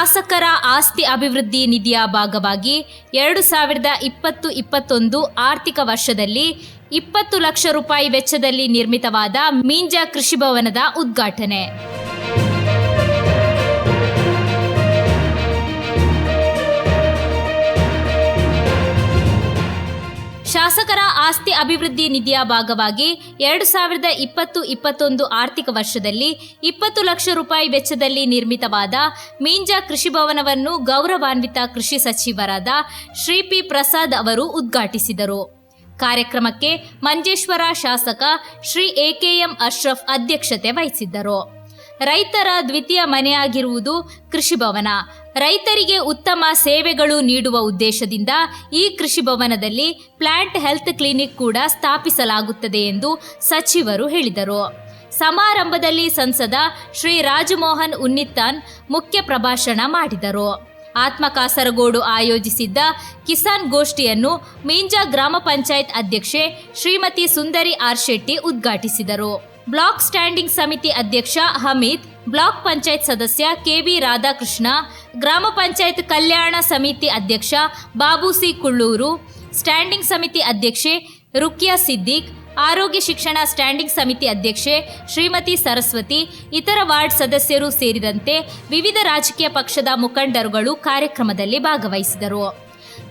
ಶಾಸಕರ ಆಸ್ತಿ ಅಭಿವೃದ್ಧಿ ನಿಧಿಯ ಭಾಗವಾಗಿ ಎರಡು ಸಾವಿರದ ಇಪ್ಪತ್ತು ಇಪ್ಪತ್ತೊಂದು ಆರ್ಥಿಕ ವರ್ಷದಲ್ಲಿ ಇಪ್ಪತ್ತು ಲಕ್ಷ ರೂಪಾಯಿ ವೆಚ್ಚದಲ್ಲಿ ನಿರ್ಮಿತವಾದ ಮೀಂಜಾ ಕೃಷಿ ಭವನದ ಉದ್ಘಾಟನೆ. ಶಾಸಕರ ಆಸ್ತಿ ಅಭಿವೃದ್ಧಿ ನಿಧಿಯ ಭಾಗವಾಗಿ ಎರಡು ಸಾವಿರದ ಇಪ್ಪತ್ತು ಇಪ್ಪತ್ತೊಂದು ಆರ್ಥಿಕ ವರ್ಷದಲ್ಲಿ ಇಪ್ಪತ್ತು ಲಕ್ಷ ರೂಪಾಯಿ ವೆಚ್ಚದಲ್ಲಿ ನಿರ್ಮಿತವಾದ ಮೀಂಜಾ ಕೃಷಿ ಭವನವನ್ನು ಗೌರವಾನ್ವಿತ ಕೃಷಿ ಸಚಿವರಾದ ಶ್ರೀ ಪಿ ಪ್ರಸಾದ್ ಅವರು ಉದ್ಘಾಟಿಸಿದರು. ಕಾರ್ಯಕ್ರಮಕ್ಕೆ ಮಂಜೇಶ್ವರ ಶಾಸಕ ಶ್ರೀ ಎಕೆಎಂ ಅಶ್ರಫ್ ಅಧ್ಯಕ್ಷತೆ ವಹಿಸಿದ್ದರು. ರೈತರ ದ್ವಿತೀಯ ಮನೆಯಾಗಿರುವುದು ಕೃಷಿ ಭವನ. ರೈತರಿಗೆ ಉತ್ತಮ ಸೇವೆಗಳು ನೀಡುವ ಉದ್ದೇಶದಿಂದ ಈ ಕೃಷಿ ಭವನದಲ್ಲಿ ಪ್ಲಾಂಟ್ ಹೆಲ್ತ್ ಕ್ಲಿನಿಕ್ ಕೂಡ ಸ್ಥಾಪಿಸಲಾಗುತ್ತದೆ ಎಂದು ಸಚಿವರು ಹೇಳಿದರು. ಸಮಾರಂಭದಲ್ಲಿ ಸಂಸದ ಶ್ರೀ ರಾಜಮೋಹನ್ ಉನ್ನಿತ್ತಾನ್ ಮುಖ್ಯ ಪ್ರಭಾಷಣ ಮಾಡಿದರು. ಆತ್ಮ ಕಾಸರಗೋಡು ಆಯೋಜಿಸಿದ್ದ ಕಿಸಾನ್ ಗೋಷ್ಠಿಯನ್ನು ಮೀಂಜಾ ಗ್ರಾಮ ಪಂಚಾಯತ್ ಅಧ್ಯಕ್ಷೆ ಶ್ರೀಮತಿ ಸುಂದರಿ ಆರ್ ಶೆಟ್ಟಿ ಉದ್ಘಾಟಿಸಿದರು. ಬ್ಲಾಕ್ ಸ್ಟ್ಯಾಂಡಿಂಗ್ ಸಮಿತಿ ಅಧ್ಯಕ್ಷ ಹಮೀದ್, ಬ್ಲಾಕ್ ಪಂಚಾಯತ್ ಸದಸ್ಯ ಕೆವಿ ರಾಧಾಕೃಷ್ಣ, ಗ್ರಾಮ ಪಂಚಾಯತ್ ಕಲ್ಯಾಣ ಸಮಿತಿ ಅಧ್ಯಕ್ಷ ಬಾಬು ಸಿ ಕುಳ್ಳೂರು, ಸ್ಟ್ಯಾಂಡಿಂಗ್ ಸಮಿತಿ ಅಧ್ಯಕ್ಷೆ ರುಕ್ಯಾ ಸಿದ್ದಿಕ್, ಆರೋಗ್ಯ ಶಿಕ್ಷಣ ಸ್ಟ್ಯಾಂಡಿಂಗ್ ಸಮಿತಿ ಅಧ್ಯಕ್ಷೆ ಶ್ರೀಮತಿ ಸರಸ್ವತಿ, ಇತರ ವಾರ್ಡ್ ಸದಸ್ಯರು ಸೇರಿದಂತೆ ವಿವಿಧ ರಾಜಕೀಯ ಪಕ್ಷದ ಮುಖಂಡರುಗಳು ಕಾರ್ಯಕ್ರಮದಲ್ಲಿ ಭಾಗವಹಿಸಿದರು.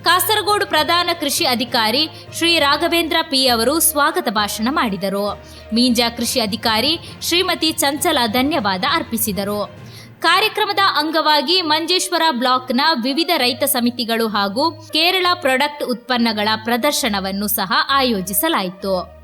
ಕಾಸರಗೋಡು ಪ್ರಧಾನ ಕೃಷಿ ಅಧಿಕಾರಿ ಶ್ರೀ ರಾಘವೇಂದ್ರ ಪಿ ಅವರು ಸ್ವಾಗತ ಭಾಷಣ ಮಾಡಿದರು. ಮೀಂಜಾ ಕೃಷಿ ಅಧಿಕಾರಿ ಶ್ರೀಮತಿ ಚಂಚಲ ಧನ್ಯವಾದ ಅರ್ಪಿಸಿದರು. ಕಾರ್ಯಕ್ರಮದ ಅಂಗವಾಗಿ ಮಂಜೇಶ್ವರ ಬ್ಲಾಕ್ನ ವಿವಿಧ ರೈತ ಸಮಿತಿಗಳು ಹಾಗೂ ಕೇರಳ ಪ್ರಾಡಕ್ಟ್ ಉತ್ಪನ್ನಗಳ ಪ್ರದರ್ಶನವನ್ನು ಸಹ ಆಯೋಜಿಸಲಾಯಿತು.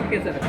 Okay sir.